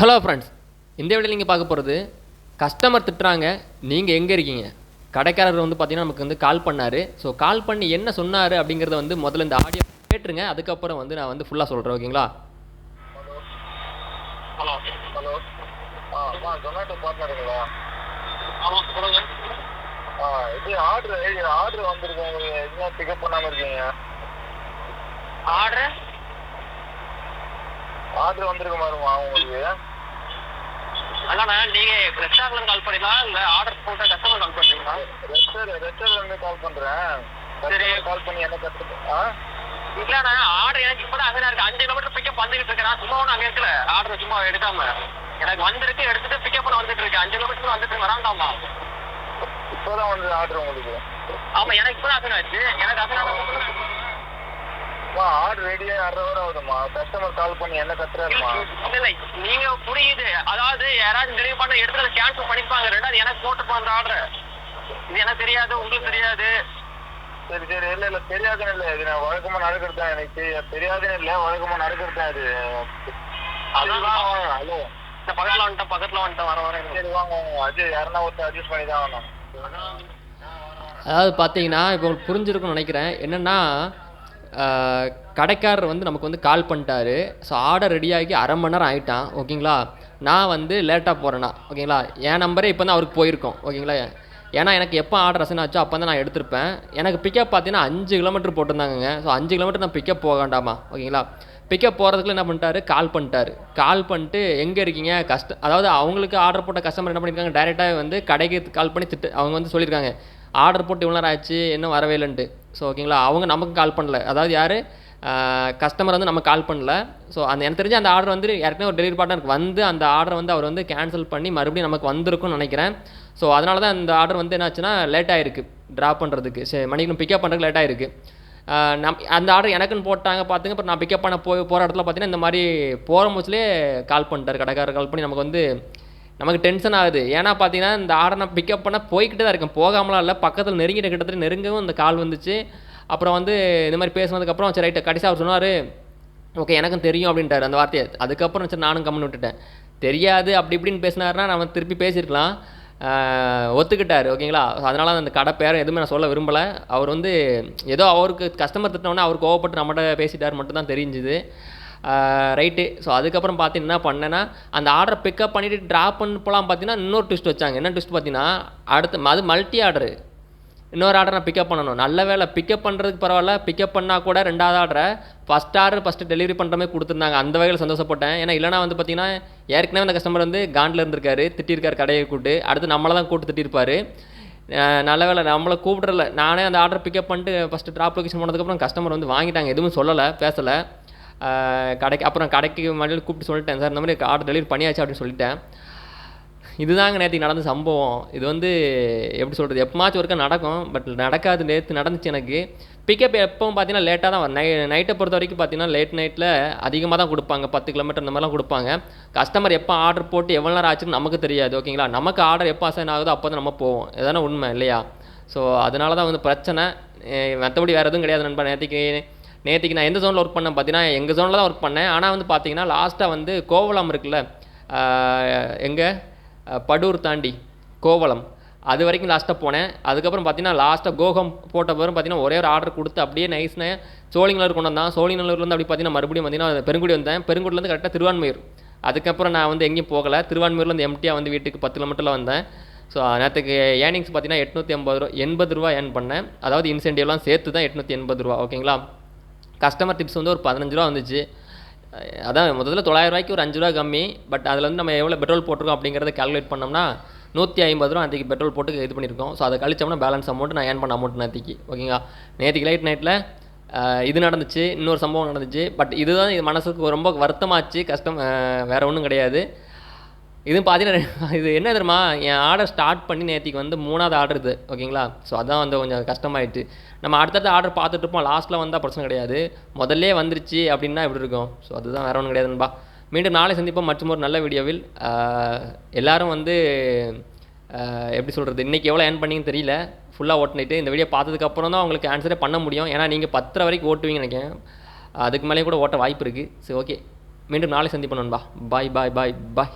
Hello friends இந்த வீடியோவில் நீங்கள் பார்க்க போகிறது கஸ்டமர் திட்டுறாங்க நீங்கள் எங்கே இருக்கீங்க? கடைக்காரர் வந்து பார்த்தீங்கன்னா நமக்கு வந்து கால் பண்ணார். ஸோ கால் பண்ணி என்ன சொன்னார் அப்படிங்கிறத வந்து முதல்ல இந்த ஆடியோ கேட்டுருங்க. அதுக்கப்புறம் வந்து நான் வந்து ஃபுல்லாக சொல்கிறேன் ஓகேங்களா ஹலோ ஹலோ ஆ ஜொமேட்டோ பார்ட்னருங்களா ஆமாம் சொல்லுங்க. ஆ இது ஆர்டர் ஆர்டர் வந்திருக்கு. உங்களுக்கு இன்னும் பிக்கப் பண்ணாமல் இருக்கீங்க. ஆர்டர் ஆர்டர் வந்திருக்கு பாருமா உங்களுக்கு. அண்ணா நீங்க ரெஸ்டாரண்ட்ல கால் பண்ணீங்களா? இல்ல ஆர்டர் போட்ட கஸ்டமர் கால் பண்றீங்களா ரெஸ்டர் ரெஸ்டாரண்ட்லேருந்து கால் பண்ணுறேன் சரி. கால் பண்ணி என்ன ஆ? இல்லண்ணா ஆர்டர் எனக்கு இப்பதான் அங்கே இருக்கு. அஞ்சு கிலோமீட்டர் பிக்கப் வந்துகிட்டு இருக்கேன் சும்மா ஒன்றும் அங்கே இருக்கல. ஆர்டர் சும்மா எடுக்காம. எனக்கு வந்திருக்கு எடுத்துட்டு பிக்கப் பண்ண வந்துட்டு இருக்கு. அஞ்சு கிலோமீட்டர் வந்துட்டு வராண்டாமா இப்போதான் வந்து ஆர்டர் உங்களுக்கு. ஆமா எனக்கு இப்பதான் அசன் ஆச்சு. எனக்கு அசன் அம்மா ஆர்டர் ரெடியாக அரை ஹவர் ஆகுதும்மா. கஸ்டமர் கால் பண்ணி என்ன கத்துறாருமா இல்ல நீங்க புரியுது. அதாவது யாராச்சும் டெலிவரி பண்ண எடுத்துல கேன்சல் பண்ணிப்பாங்க. ரெண்டாவது எனக்கு போட்டுப்போம் அந்த ஆர்டர் இது எனக்கு தெரியாது உங்களுக்கு தெரியாது. சரி சரி. இல்லை இல்லை தெரியாதுன்னு இல்லை. இது நான் வழக்கமாக நடக்கிறது தான் எனக்கு தெரிய தெரியாதுன்னு இல்லை வழக்கமாக நடக்கிறது தான் இது வாங்க ஹலோ இந்த பக்கத்துல வந்துட்டேன் பக்கத்துல வந்துட்டேன் வர வரேன் சரி வாங்க அஜய் யாருன்னா ஒருத்தர் அட்ஜஸ்ட் பண்ணி தான் ஆகணும். அதாவது பார்த்தீங்கன்னா இப்போ உங்களுக்கு புரிஞ்சிருக்கும்னு நினைக்கிறேன். என்னென்னா கடைக்காரர் வந்து நமக்கு வந்து கால் பண்ணிட்டாரு. ஸோ ஆர்டர் ரெடியாகி அரை மணி நேரம் ஆகிட்டான் ஓகேங்களா? நான் வந்து லேட்டாக போகிறேன்னா ஓகேங்களா? என் நம்பரே இப்போ தான் அவருக்கு போயிருக்கோம். ஓகேங்களா? ஏன்னா எனக்கு எப்போ ஆர்டர் அசன் ஆச்சோ அப்போ தான் நான் எடுத்திருப்பேன். எனக்கு பிக்கப் பார்த்தீங்கன்னா அஞ்சு கிலோமீட்டர் போட்டிருந்தாங்கங்க. ஸோ அஞ்சு கிலோமீட்டர் நான் பிக்கப் போக வேண்டாமா? ஓகேங்களா? பிக்கப் போகிறதுக்குள்ள என்ன பண்ணிட்டாரு? கால் பண்ணிட்டாரு. கால் பண்ணிட்டு எங்கே இருக்கீங்க? கஷ்டம் அதாவது அவங்களுக்கு ஆர்டர் போட்ட கஸ்டமர் என்ன பண்ணியிருக்காங்க டேரெக்டாக வந்து கடைக்கு கால் பண்ணி திட்டு அவங்க வந்து சொல்லியிருக்காங்க ஆர்டர் போட்டு இவ்வளோ நேரம் ஆச்சு இன்னும் வரவே இல்லைன்ட்டு. ஸோ ஓகேங்களா அவங்க நமக்கு கால் பண்ணல. அதாவது யார்? கஸ்டமர் வந்து நம்ம கால் பண்ணல. ஸோ அந்த எனக்கு தெரிஞ்சு அந்த ஆர்டர் வந்து ஏற்கனவே ஒரு டெலிவரி பார்ட்னருக்கு வந்து அந்த ஆர்டர் வந்து அவர் வந்து கேன்சல் பண்ணி மறுபடியும் நமக்கு வந்திருக்கும்னு நினைக்கிறேன். ஸோ அதனால தான் அந்த ஆர்டர் வந்து என்னாச்சுன்னா லேட் ஆகிருக்கு ட்ராப் பண்ணுறதுக்கு சரி மணிக்கு பிக்கப் பண்ணுறதுக்கு லேட் ஆகிருக்கு நம் அந்த ஆர்டர் எனக்குன்னு போட்டாங்க பார்த்துங்க அப்புறம் நான் பிக்கப் பண்ண போய் போகிற இடத்துல பார்த்தீங்கன்னா இந்த மாதிரி போகிற முச்சிலே கால் பண்ணிட்டார். கடைக்காரர் கால் பண்ணி நமக்கு வந்து நமக்கு டென்ஷன் ஆகுது. ஏன்னா பார்த்தீங்கன்னா இந்த ஆர்டர் நான் பிக்கப் பண்ண போய்கிட்டு தான் இருக்கேன். போகாமலாம் இல்லை. பக்கத்தில் நெருங்கிட்ட கிட்டத்தட்ட நெருங்கவும் இந்த கால் வந்துச்சு. அப்புறம் வந்து இந்த மாதிரி பேசினதுக்கப்புறம் சரி ரைட்டு. கடைசி அவர் சொன்னார் ஓகே எனக்கும் தெரியும் அப்படின்ட்டார். அந்த வார்த்தையை அதுக்கப்புறம் சரி நானும் கம்மன் விட்டுட்டேன். தெரியாது அப்படி இப்படின்னு பேசினாருன்னா நம்ம திருப்பி பேசியிருக்கலாம். ஒத்துக்கிட்டார் ஓகேங்களா? அதனால அந்த கடை பேரை எதுவுமே நான் சொல்ல விரும்பலை. அவர் வந்து ஏதோ அவருக்கு கஸ்டமர் திட்டினோடனே அவர் கோவப்பட்டு நம்மகிட்ட பேசிட்டார் மட்டும் தான் தெரிஞ்சுது. ரைட்டு ஸோ அதுக்கப்புறம் பார்த்து என்ன பண்ணேன்னா அந்த ஆர்டரை பிக்கப் பண்ணிவிட்டு ட்ராப் பண்ண போகலாம் பார்த்தீங்கன்னா இன்னொரு ட்விஸ்ட் வச்சாங்க. என்ன ட்விஸ்ட் பார்த்தீங்கன்னா அடுத்து அது மல்டி ஆர்டரு இன்னொரு ஆர்டர் நான் பிக்கப் பண்ணணும். நல்ல வேலை பிக்கப் பண்ணுறதுக்கு பரவாயில்ல. பிக்கப் பண்ணால் கூட ரெண்டாவது ஆர்டரை ஃபஸ்ட் ஆர்டர் ஃபஸ்ட்டு டெலிவரி பண்ணுற மாதிரி கொடுத்துருந்தாங்க. அந்த வகையில் சந்தோஷப்பட்டேன். ஏன்னா இல்லைனா வந்து பார்த்தீங்கன்னா ஏற்கனவே அந்த கஸ்டமர் வந்து காண்டில் இருந்திருக்காரு. திட்டிருக்கார் கடையை கூப்பிட்டு. அடுத்து நம்மளை தான் கூப்பிட்டு திட்டிருப்பார் நல்ல வேலை நம்மளை கூப்பிட்றல நானே அந்த ஆர்டர் பிக்கப் பண்ணிட்டு ஃபஸ்ட்டு ட்ராப் லொக்கேஷன் போனதுக்கப்புறம் கஸ்டமர் வந்து வாங்கிட்டாங்க. எதுவும் சொல்லலை பேசலை. கடைக்கு அப்புறம் கடைக்கு மறுபடியும் கூப்பிட்டு சொல்லிட்டேன் சார் இந்த மாதிரி ஆர்டர் டெலிவரி பண்ணியாச்சு அப்படின்னு சொல்லிட்டேன். இதுதாங்க நேற்று நடந்த சம்பவம். இது வந்து எப்படி சொல்கிறது எப்போமாச்சும் ஒருக்கா நடக்கும் பட் நடக்காது. நேற்று நடந்துச்சு எனக்கு. பிக்கப் எப்பவும் பார்த்தீங்கன்னா லேட்டாக தான் வரும் நை நைட்டை பொறுத்த வரைக்கும் பார்த்தீங்கன்னா லேட் நைட்டில் அதிகமாக தான் கொடுப்பாங்க. பத்து கிலோமீட்டர் இந்த மாதிரிலாம் கொடுப்பாங்க. கஸ்டமர் எப்போ ஆர்டர் போட்டு எவ்வளோ நேரம் ஆச்சுன்னு நமக்கு தெரியாது ஓகேங்களா நமக்கு ஆர்டர் எப்போ அசைன் ஆகுதோ அப்போ தான் நம்ம போவோம். இதானே உண்மை இல்லையா? ஸோ அதனால தான் வந்து பிரச்சனை. மற்றபடி வேறு எதுவும் கிடையாது நண்பன் நேற்றுக்கு நேற்றுக்கு நான் எந்த ஜோனில் ஒர்க் பண்ணேன் பார்த்தீங்கன்னா எங்கள் ஜோனில் தான் ஒர்க் பண்ணேன். ஆனால் வந்து பார்த்தீங்கன்னா லாஸ்ட்டாக வந்து கோவலம் இருக்குல்ல எங்கே? படூர் தாண்டி கோவளம். அது வரைக்கும் லாஸ்ட்டாக போனேன். அதுக்கப்புறம் பார்த்தீங்கன்னா லாஸ்ட்டாக கோகம் போட்ட பிறகு பார்த்தீங்கன்னா ஒரே ஒரு ஆர்டர் கொடுத்து அப்படியே நைஸ்னு சோழிங்கலூர் கொண்டு வந்தான். சோழிங்கலூர்லேருந்து அப்படி பார்த்தீங்கன்னா மறுபடியும் பார்த்தீங்கன்னா பெருங்குடி வந்தேன். பெருங்குடிலேருந்து கரெக்டாக திருவான்மையூர். அதுக்கப்புறம் நான் வந்து எங்கேயும் போகலை. திருவான்மையூர்லேருந்து எம்டியாக வந்து வீட்டுக்கு பத்து கிலோமீட்டரில் வந்தேன். ஸோ நேற்றுக்கு ஏர்னிங்ஸ் பார்த்தீங்கன்னா எட்நூற்றி எண்பது ரூபா எண்பது ரூபா ஏர்ன் பண்ணேன். அதாவது இன்சென்டிவ்லாம் சேர்த்து தான் எட்நூற்றி எண்பது ரூபா ஓகேங்களா கஸ்டமர் டிப்ஸ் வந்து ஒரு பதினஞ்சு ரூபா வந்துச்சு. அதான் முதல்ல தொள்ளாயிரம் ரூபாய்க்கு ஒரு அஞ்சு ரூபா கம்மி. பட் அதில் வந்து நம்ம எவ்வளோ பெட்ரோல் போட்டிருக்கோம் அப்படிங்கிறத கால்குலேட் பண்ணோம்னா நூற்றி ஐம்பது ரூபா அன்றைக்கி பெட்ரோல் போட்டு இது பண்ணியிருக்கோம் ஸோ அதை கழிச்சோம்னா பேலன்ஸ் அமௌண்ட் நான் ஏன் பண்ண அமௌண்ட் நேற்றுக்கு ஓகேங்களா நேற்றுக்கு லைட் நைட்டில் இது நடந்துச்சு இன்னொரு சம்பவம் நடந்துச்சு. பட் இதுதான் இது மனசுக்கு ரொம்ப வருத்தமாச்சு. கஷ்டம் வேறு ஒன்றும் கிடையாது. இது பார்த்தீங்கன்னா இது என்ன தெரியுமா? என் ஆர்டர் ஸ்டார்ட் பண்ணி நேற்றுக்கு வந்து மூணாவது ஆர்டர் இது ஓகேங்களா? ஸோ அதான் வந்து கொஞ்சம் கஷ்டமாயிட்டு நம்ம அடுத்தடுத்த ஆர்டர் பார்த்துட்டு இருப்போம். லாஸ்ட்டில் வந்தால் பிரச்சனை கிடையாது. முதல்லே வந்துருச்சு அப்படின்னா எப்படி இருக்கும்? ஸோ அதுதான் வேற ஒன்றும் கிடையாதுன்பா மீண்டும் நாளை சந்திப்போம். மற்றும் ஒரு நல்ல வீடியோவில். எல்லோரும் வந்து எப்படி சொல்கிறது இன்றைக்கி எவ்வளோ ஏர்ன் பண்ணீங்கன்னு தெரியல. ஃபுல்லாக ஓட்டினிட்டு இந்த வீடியோ பார்த்ததுக்கப்புறம் தான் உங்களுக்கு ஆன்சரே பண்ண முடியும். ஏன்னா நீங்கள் பத்தரை வரைக்கும் ஓட்டுவீங்கன்னு நினைக்கிறேன். அதுக்கு மேலேயும் கூட ஓட்ட வாய்ப்பு இருக்குது சரி ஓகே. மீண்டும் நாளை சந்திப்போம் நண்பா. பாய் பாய் பாய் பாய்